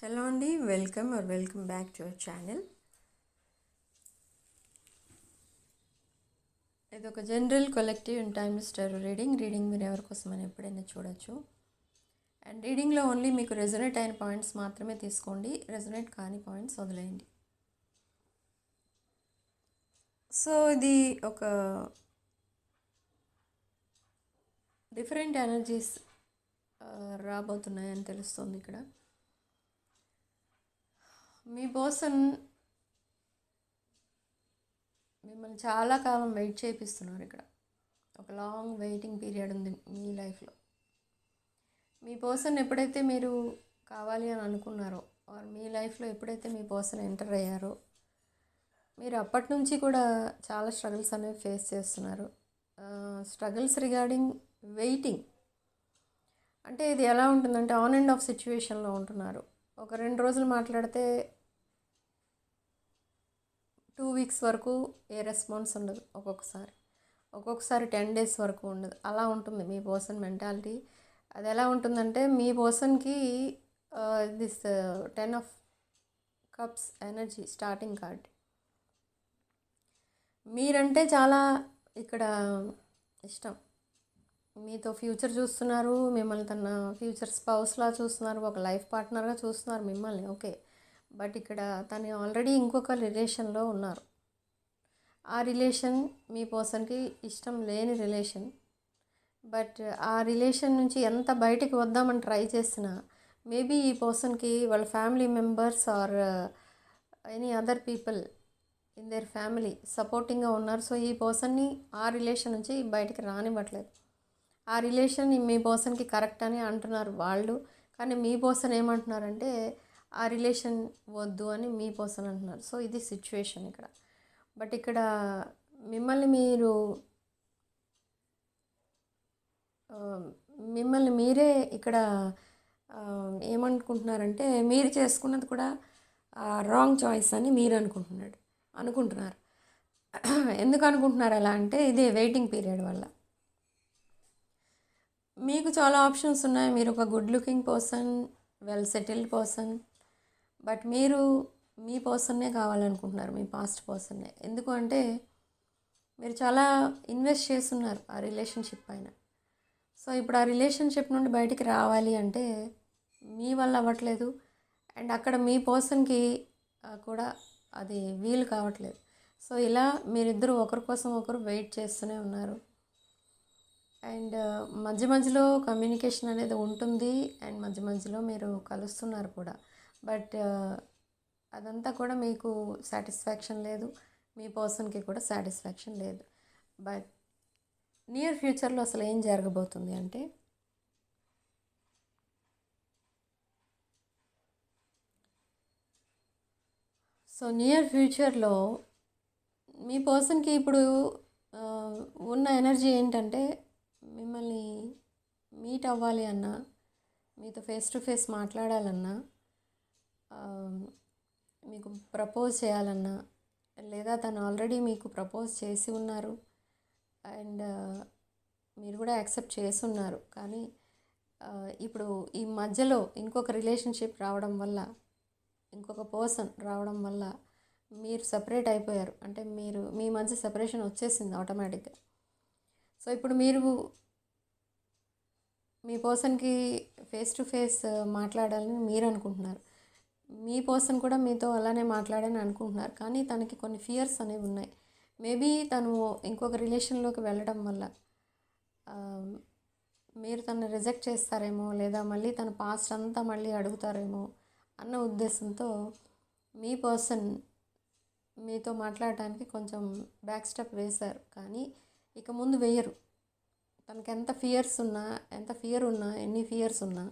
Hello అండి welcome are welcome back to our channel. ఇది ఒక general collective and time star reading. Reading మీరు ఎవరి కోసం అని ఎప్పుడైనా చూడొచ్చు. అండ్ రీడింగ్లో ఓన్లీ మీకు రెజొనేట్ అయిన పాయింట్స్ మాత్రమే తీసుకోండి. రెజొనేట్ కాని పాయింట్స్ వదిలేయండి. సో ఇది ఒక డిఫరెంట్ ఎనర్జీస్ రాబోతున్నాయని తెలుస్తుంది ఇక్కడ. మీ పర్సన్ మిమ్మల్ని చాలా కాలం వెయిట్ చేపిస్తున్నారు ఇక్కడ. ఒక లాంగ్ వెయిటింగ్ పీరియడ్ ఉంది మీ లైఫ్లో. మీ పర్సన్ ఎప్పుడైతే మీరు కావాలి అని అనుకున్నారో ఆర్ మీ లైఫ్లో ఎప్పుడైతే మీ పర్సన్ ఎంటర్ అయ్యారో మీరు అప్పటి నుంచి కూడా చాలా స్ట్రగుల్స్ అనేవి ఫేస్ చేస్తున్నారు. Struggles regarding waiting. అంటే ఇది ఎలా ఉంటుందంటే ఆన్ అండ్ ఆఫ్ సిచ్యువేషన్లో ఉంటున్నారు. ఒక రెండు రోజులు మాట్లాడితే టూ వీక్స్ వరకు ఏ రెస్పాన్స్ ఉండదు ఒక్కొక్కసారి. ఒక్కొక్కసారి టెన్ డేస్ వరకు ఉండదు. అలా ఉంటుంది మీ పర్సన్ మెంటాలిటీ. అది ఎలా ఉంటుందంటే మీ పర్సన్కి this ten of cups energy starting card. మీరంటే చాలా ఇక్కడ ఇష్టం. మీతో ఫ్యూచర్ చూస్తున్నారు మిమ్మల్ని తన ఫ్యూచర్ స్పౌస్లా చూస్తున్నారు ఒక లైఫ్ పార్ట్నర్గా చూస్తున్నారు మిమ్మల్ని. ఓకే. బట్ ఇక్కడ తను ఆల్రెడీ ఇంకొక రిలేషన్లో ఉన్నారు. ఆ రిలేషన్ మీ పర్సన్కి ఇష్టం లేని రిలేషన్. బట్ ఆ రిలేషన్ నుంచి ఎంత బయటికి వద్దామని ట్రై చేసినా మేబీ ఈ పర్సన్కి వాళ్ళ family members or any other people in their family సపోర్టింగ్గా ఉన్నారు. సో ఈ పర్సన్ని ఆ రిలేషన్ నుంచి బయటికి రానివ్వట్లేదు. ఆ రిలేషన్ మీ పర్సన్కి కరెక్ట్ అని అంటున్నారు వాళ్ళు. కానీ మీ పర్సన్ ఏమంటున్నారంటే ఆ రిలేషన్ వద్దు అని మీ పర్సన్ అంటున్నారు. సో ఇది సిచ్యువేషన్ ఇక్కడ. బట్ ఇక్కడ మిమ్మల్ని మీరు మిమ్మల్ని మీరే ఇక్కడ ఏమనుకుంటున్నారంటే మీరు చేసుకున్నది కూడా రాంగ్ చాయిస్ అని మీరు అనుకుంటున్నాడు అనుకుంటున్నారు. ఎందుకు అనుకుంటున్నారు అలా అంటే ఇది వెయిటింగ్ పీరియడ్ వల్ల. మీకు చాలా ఆప్షన్స్ ఉన్నాయి. మీరు ఒక good looking person well settled person but మీరు మీ పర్సన్నే కావాలనుకుంటున్నారు మీ పాస్ట్ పర్సన్నే. ఎందుకు అంటే మీరు చాలా ఇన్వెస్ట్ చేస్తున్నారు ఆ రిలేషన్షిప్ పైన. సో ఇప్పుడు ఆ రిలేషన్షిప్ నుండి బయటికి రావాలి అంటే మీ వల్ల అవ్వట్లేదు. అండ్ అక్కడ మీ పర్సన్కి కూడా అది వీలు కావట్లేదు. సో ఇలా మీరిద్దరూ ఒకరి కోసం ఒకరు వెయిట్ చేస్తూనే ఉన్నారు. అండ్ మధ్య మధ్యలో కమ్యూనికేషన్ అనేది ఉంటుంది. అండ్ మధ్య మధ్యలో మీరు కలుస్తున్నారు కూడా. బట్ అదంతా కూడా మీకు సాటిస్ఫాక్షన్ లేదు. మీ పర్సన్కి కూడా సాటిస్ఫాక్షన్ లేదు. బట్ నియర్ ఫ్యూచర్లో అసలు ఏం జరగబోతుంది అంటే సో నియర్ ఫ్యూచర్లో మీ పర్సన్కి ఇప్పుడు ఉన్న ఎనర్జీ ఏంటంటే మిమ్మల్ని మీట్ అవ్వాలి అన్నా మీతో ఫేస్ టు ఫేస్ మాట్లాడాలన్నా మీకు ప్రపోజ్ చేయాలన్నా లేదా తను ఆల్రెడీ మీకు ప్రపోజ్ చేసి ఉన్నారు అండ్ మీరు కూడా యాక్సెప్ట్ చేసి ఉన్నారు. కానీ ఇప్పుడు ఈ మధ్యలో ఇంకొక రిలేషన్షిప్ రావడం వల్ల ఇంకొక పర్సన్ రావడం వల్ల మీరు సపరేట్ అయిపోయారు. అంటే మీరు మీ మధ్య సపరేషన్ వచ్చేసింది ఆటోమేటిక్గా. సో ఇప్పుడు మీరు మీ పర్సన్కి ఫేస్ టు ఫేస్ మాట్లాడాలని మీరు అనుకుంటున్నారు. మీ పర్సన్ కూడా మీతో అలానే మాట్లాడని అనుకుంటున్నారు. కానీ తనకి కొన్ని ఫియర్స్ అనేవి ఉన్నాయి. మేబీ తను ఇంకొక రిలేషన్లోకి వెళ్ళడం వల్ల మీరు తను రిజెక్ట్ చేస్తారేమో లేదా మళ్ళీ తన పాస్ట్ అంతా మళ్ళీ అడుగుతారేమో అన్న ఉద్దేశంతో మీ పర్సన్ మీతో మాట్లాడటానికి కొంచెం బ్యాక్ స్టెప్ వేశారు. కానీ ఇక ముందు వేయరు. తనకి ఎంత ఫియర్స్ ఉన్నా ఎంత ఫియర్ ఉన్నా ఎన్ని ఫియర్స్ ఉన్నా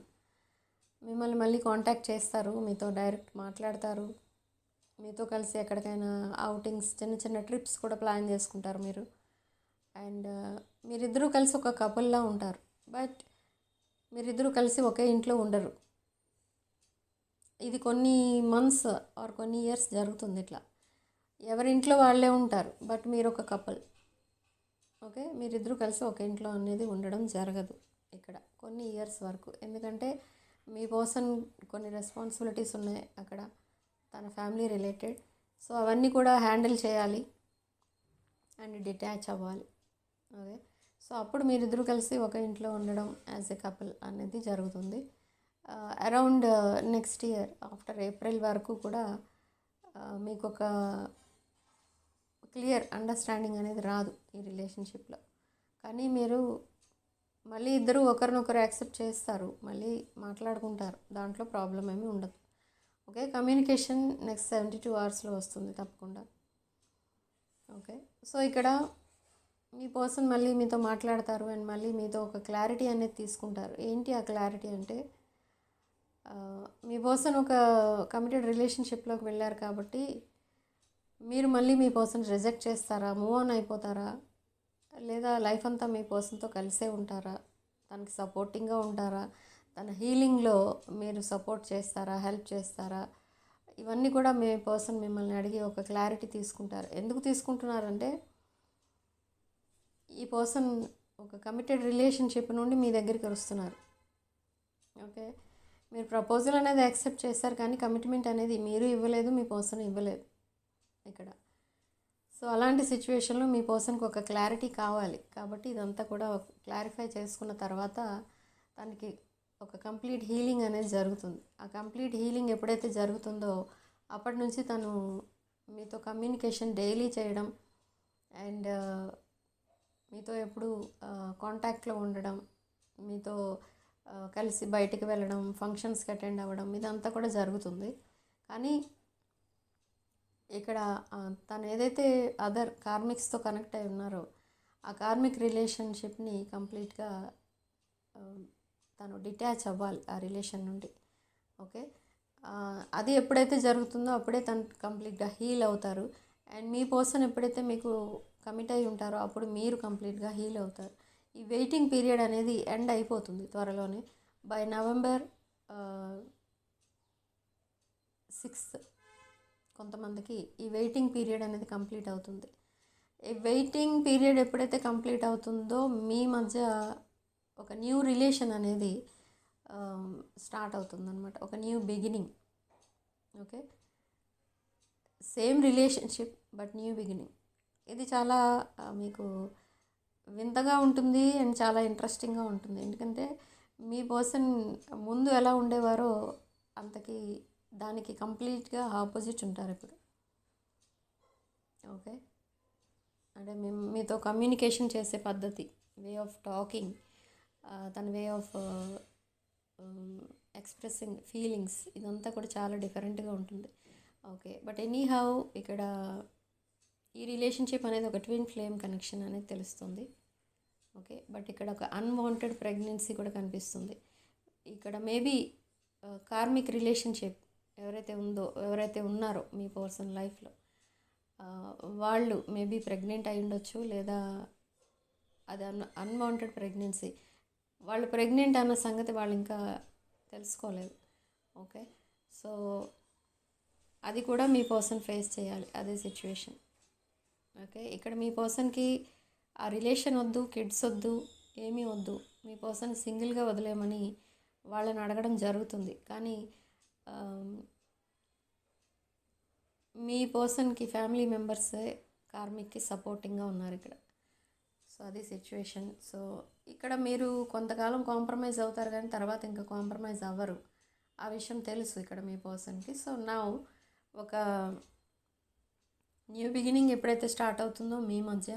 మిమ్మల్ని మళ్ళీ కాంటాక్ట్ చేస్తారు మీతో డైరెక్ట్ మాట్లాడతారు మీతో కలిసి ఎక్కడికైనా అవుటింగ్స్ చిన్న చిన్న ట్రిప్స్ కూడా ప్లాన్ చేసుకుంటారు మీరు. అండ్ uh, మీరిద్దరూ కలిసి ఒక కపుల్లా ఉంటారు. బట్ మీరిద్దరూ కలిసి ఒకే ఇంట్లో ఉండరు. ఇది కొన్ని మంత్స్ ఆర్ కొన్ని ఇయర్స్ జరుగుతుంది ఇట్లా. ఎవరి ఇంట్లో వాళ్ళే ఉంటారు బట్ మీరు ఒక కపుల్ ఓకే మీరిద్దరూ కలిసి ఒక ఇంట్లో అనేది ఉండడం జరగదు ఇక్కడ కొన్ని ఇయర్స్ వరకు. ఎందుకంటే మీ పర్సన్ కొన్ని రెస్పాన్సిబిలిటీస్ ఉన్నాయి అక్కడ తన ఫ్యామిలీ రిలేటెడ్. సో అవన్నీ కూడా హ్యాండిల్ చేయాలి అండ్ డిటాచ్ అవ్వాలి. ఓకే? సో అప్పుడు మీరిద్దరు కలిసి ఒక ఇంట్లో ఉండడం యాజ్ ఎ కపుల్ అనేది జరుగుతుంది. Around next year after April వరకు కూడా మీకు ఒక క్లియర్ అండర్స్టాండింగ్ అనేది రాదు ఈ రిలేషన్షిప్లో. కానీ మీరు మళ్ళీ ఇద్దరు ఒకరినొకరు యాక్సెప్ట్ చేస్తారు. మళ్ళీ మాట్లాడుకుంటారు. దాంట్లో ప్రాబ్లం ఏమీ ఉండదు. Okay? Communication next seventy two అవర్స్లో వస్తుంది తప్పకుండా. ఓకే? సో ఇక్కడ మీ పర్సన్ మళ్ళీ మీతో మాట్లాడతారు అండ్ మళ్ళీ మీతో ఒక క్లారిటీ అనేది తీసుకుంటారు. ఏంటి ఆ క్లారిటీ అంటే మీ పర్సన్ ఒక కమిటెడ్ రిలేషన్షిప్లోకి వెళ్ళారు కాబట్టి మీరు మళ్ళీ మీ పర్సన్ రిజెక్ట్ చేస్తారా? మూవ్ ఆన్ అయిపోతారా? లేదా లైఫ్ అంతా మీ పర్సన్తో కలిసే ఉంటారా? తనకి సపోర్టింగ్గా ఉంటారా? తన హీలింగ్లో మీరు సపోర్ట్ చేస్తారా? హెల్ప్ చేస్తారా? ఇవన్నీ కూడా మీ పర్సన్ మిమ్మల్ని అడిగి ఒక క్లారిటీ తీసుకుంటారు. ఎందుకు తీసుకుంటున్నారంటే ఈ పర్సన్ ఒక కమిటెడ్ రిలేషన్షిప్ నుండి మీ దగ్గరికి వస్తున్నారు. ఓకే? మీరు ప్రపోజల్ అనేది యాక్సెప్ట్ చేస్తారు కానీ కమిట్మెంట్ అనేది మీరు ఇవ్వలేదు మీ పర్సన్ ఇవ్వలేదు. ఇక్కడ. సో అలాంటి సిచ్యువేషన్లో మీ పర్సన్కి ఒక క్లారిటీ కావాలి. కాబట్టి ఇదంతా కూడా క్లారిఫై చేసుకున్న తర్వాత తనకి ఒక కంప్లీట్ హీలింగ్ అనేది జరుగుతుంది. ఆ కంప్లీట్ హీలింగ్ ఎప్పుడైతే జరుగుతుందో అప్పటి నుంచి తను మీతో కమ్యూనికేషన్ డైలీ చేయడం అండ్ మీతో ఎప్పుడు కాంటాక్ట్లో ఉండడం మీతో కలిసి బయటికి వెళ్ళడం ఫంక్షన్స్కి అటెండ్ అవ్వడం ఇదంతా కూడా జరుగుతుంది. కానీ ఇక్కడ తను ఏదైతే అదర్ కార్మిక్స్తో కనెక్ట్ అయి ఉన్నారో ఆ కార్మిక్ రిలేషన్షిప్ని కంప్లీట్గా తను డిటాచ్ అవ్వాలి ఆ రిలేషన్ నుండి. ఓకే? అది ఎప్పుడైతే జరుగుతుందో అప్పుడే తను కంప్లీట్గా హీల్ అవుతారు. అండ్ మీ పర్సన్ ఎప్పుడైతే మీకు కమిట్ అయి ఉంటారో అప్పుడు మీరు కంప్లీట్గా హీల్ అవుతారు. ఈ వెయిటింగ్ పీరియడ్ అనేది ఎండ్ అయిపోతుంది త్వరలోనే. బై నవంబర్ సిక్స్త్ కొంతమందికి ఈ వెయిటింగ్ పీరియడ్ అనేది కంప్లీట్ అవుతుంది. ఈ వెయిటింగ్ పీరియడ్ ఎప్పుడైతే కంప్లీట్ అవుతుందో మీ మధ్య ఒక న్యూ రిలేషన్ అనేది స్టార్ట్ అవుతుందన్నమాట. ఒక new beginning. Okay? Same relationship but new beginning. ఇది చాలా మీకు వింతగా ఉంటుంది అండ్ చాలా ఇంట్రెస్టింగ్గా ఉంటుంది. ఎందుకంటే మీ పర్సన్ ముందు ఎలా ఉండేవారో అంతకి దానికి కంప్లీట్గా ఆపోజిట్ ఉంటారు ఇప్పుడు. ఓకే? అంటే మేము మీతో కమ్యూనికేషన్ చేసే పద్ధతి వే ఆఫ్ టాకింగ్ తన వే ఆఫ్ ఎక్స్ప్రెసింగ్ ఫీలింగ్స్ ఇదంతా కూడా చాలా డిఫరెంట్గా ఉంటుంది. ఓకే? బట్ ఎనీ హౌ ఇక్కడ ఈ రిలేషన్షిప్ అనేది ఒక ట్విన్ ఫ్లేమ్ కనెక్షన్ అనేది తెలుస్తుంది. ఓకే? బట్ ఇక్కడ ఒక అన్వాంటెడ్ ప్రెగ్నెన్సీ కూడా కనిపిస్తుంది. ఇక్కడ మేబీ కార్మిక్ రిలేషన్షిప్ ఎవరైతే ఉందో ఎవరైతే ఉన్నారో మీ పర్సన్ లైఫ్లో వాళ్ళు మేబీ ప్రెగ్నెంట్ అయి ఉండొచ్చు లేదా అది అన్ అన్వాంటెడ్ ప్రెగ్నెన్సీ. వాళ్ళు ప్రెగ్నెంట్ అన్న సంగతి వాళ్ళు ఇంకా తెలుసుకోలేదు. ఓకే? సో అది కూడా మీ పర్సన్ ఫేస్ చేయాలి. అదే సిచ్యువేషన్. ఓకే? ఇక్కడ మీ పర్సన్కి ఆ రిలేషన్ వద్దు కిడ్స్ వద్దు ఏమీ వద్దు. మీ పర్సన్ సింగిల్గా వదిలేమని వాళ్ళని అడగడం జరుగుతుంది. కానీ Um, మీ పర్సన్కి ఫ్యామిలీ మెంబర్సే కార్మిక్కి సపోర్టింగ్గా ఉన్నారు ఇక్కడ. సో అది సిచ్యువేషన్ సో ఇక్కడ మీరు కొంతకాలం కాంప్రమైజ్ అవుతారు కానీ తర్వాత ఇంకా కాంప్రమైజ్ అవ్వరు. ఆ విషయం తెలుసు ఇక్కడ మీ పర్సన్కి సో నా ఒక న్యూ బిగినింగ్ ఎప్పుడైతే స్టార్ట్ అవుతుందో మీ మధ్య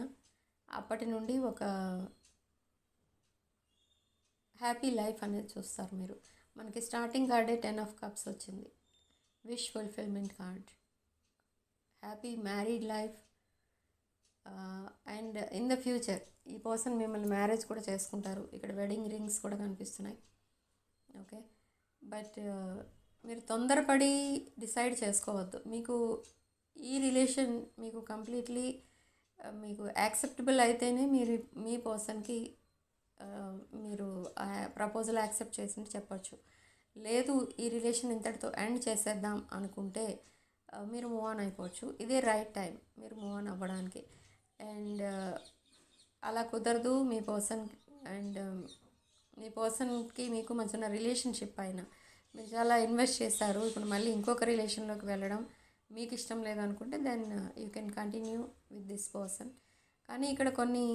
అప్పటి నుండి ఒక హ్యాపీ లైఫ్ అనేది చూస్తారు మీరు. మనకి స్టార్టింగ్ కార్డే టెన్ ఆఫ్ కప్స్ వచ్చింది. Wish fulfilment card happy married life and in the future ఈ పర్సన్ మిమ్మల్ని మ్యారేజ్ కూడా చేసుకుంటారు. ఇక్కడ వెడ్డింగ్ రింగ్స్ కూడా కనిపిస్తున్నాయి. ఓకే బట్ మీరు తొందరపడి డిసైడ్ చేసుకోవద్దు. మీకు ఈ రిలేషన్ మీకు కంప్లీట్లీ మీకు యాక్సెప్టబుల్ అయితేనే మీరు మీ పర్సన్కి మీరు ప్రపోజల్ యాక్సెప్ట్ చేసి చెప్పచ్చు. లేదు ఈ రిలేషన్ ఇంతటితో ఎండ్ చేసేద్దాం అనుకుంటే మీరు మూవ్ ఆన్ అయిపోవచ్చు. ఇదే రైట్ టైం మీరు మూవ్ ఆన్ అవ్వడానికి. అండ్ అలా కుదరదు మీ పర్సన్ అండ్ మీ పర్సన్కి మీకు మధ్యన రిలేషన్షిప్ అయిన. మీరు చాలా ఇన్వెస్ట్ చేశారు. ఇప్పుడు మళ్ళీ ఇంకొక రిలేషన్లోకి వెళ్ళడం మీకు ఇష్టం లేదనుకుంటే then you can continue with this person కానీ ఇక్కడ కొన్ని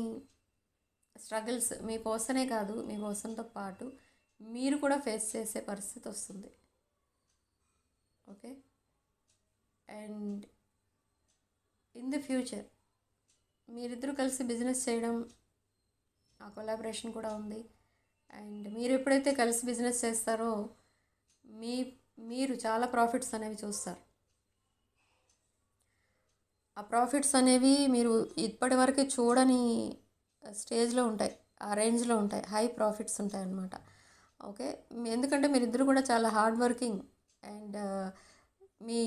స్ట్రగుల్స్ మీ పర్సనే కాదు మీ పర్సన్తో పాటు మీరు కూడా ఫేస్ చేసే పరిస్థితి వస్తుంది. Okay? And in the future మీరిద్దరూ కలిసి బిజినెస్ చేయడం ఆ కొలాబరేషన్ కూడా ఉంది. అండ్ మీరు ఎప్పుడైతే కలిసి బిజినెస్ చేస్తారో మీ మీరు చాలా ప్రాఫిట్స్ అనేవి చూస్తారు. ఆ ప్రాఫిట్స్ అనేవి మీరు ఇప్పటివరకు చూడని స్టేజ్లో ఉంటాయి. ఆ రేంజ్లో ఉంటాయి. హై ప్రాఫిట్స్ ఉంటాయి అన్నమాట ఓకే ఎందుకంటే మీరిద్దరు కూడా చాలా హార్డ్ వర్కింగ్ అండ్ మీ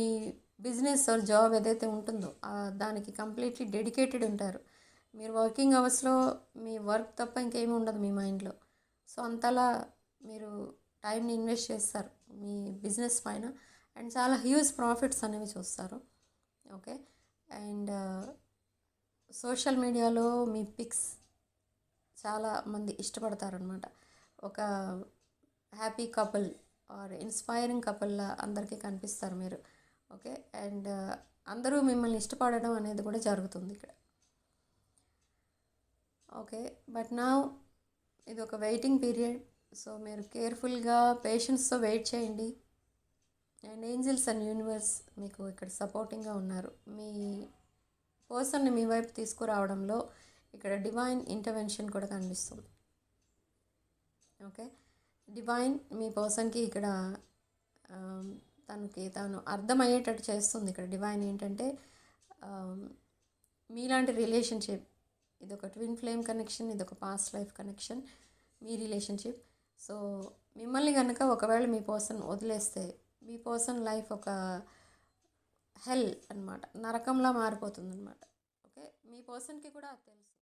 బిజినెస్ ఆర్ జాబ్ ఏదైతే ఉంటుందో దానికి కంప్లీట్లీ డెడికేటెడ్ ఉంటారు. మీరు వర్కింగ్ అవర్స్లో మీ వర్క్ తప్ప ఇంకేమీ ఉండదు మీ మైండ్లో. సో అంతలా మీరు టైంని ఇన్వెస్ట్ చేస్తారు మీ బిజినెస్ పైన అండ్ చాలా హ్యూజ్ ప్రాఫిట్స్ అనేవి చూస్తారు. ఓకే? అండ్ సోషల్ మీడియాలో మీ పిక్స్ చాలా మంది ఇష్టపడతారనమాట. ఒక హ్యాపీ కపుల్ ఆర్ ఇన్స్పైరింగ్ కపుల్లా అందరికీ కనిపిస్తారు మీరు. ఓకే? అండ్ అందరూ మిమ్మల్ని ఇష్టపడడం అనేది కూడా జరుగుతుంది ఇక్కడ. ఓకే? బట్ నా ఇది ఒక వెయిటింగ్ పీరియడ్. సో మీరు కేర్ఫుల్గా పేషెన్స్తో వెయిట్ చేయండి. అండ్ ఏంజిల్స్ అండ్ యూనివర్స్ మీకు ఇక్కడ సపోర్టింగ్గా ఉన్నారు. మీ పర్సన్ని మీ వైపు తీసుకురావడంలో ఇక్కడ డివైన్ ఇంటర్వెన్షన్ కూడా కనిపిస్తుంది. ఓకే డివైన్ మీ పర్సన్కి ఇక్కడ um, తనకి తాను అర్థమయ్యేటట్టు చేస్తుంది ఇక్కడ. డివైన్ ఏంటంటే um, మీలాంటి రిలేషన్షిప్ ఇది ఒక ట్విన్ ఫ్లేమ్ కనెక్షన్ ఇది ఒక పాస్ట్ లైఫ్ కనెక్షన్ మీ రిలేషన్షిప్ సో మిమ్మల్ని కనుక ఒకవేళ మీ పర్సన్ వదిలేస్తే మీ పర్సన్ లైఫ్ ఒక హెల్ అనమాట నరకంలా మారిపోతుంది అనమాట ఓకే మీ పర్సన్కి కూడా తెలుసు.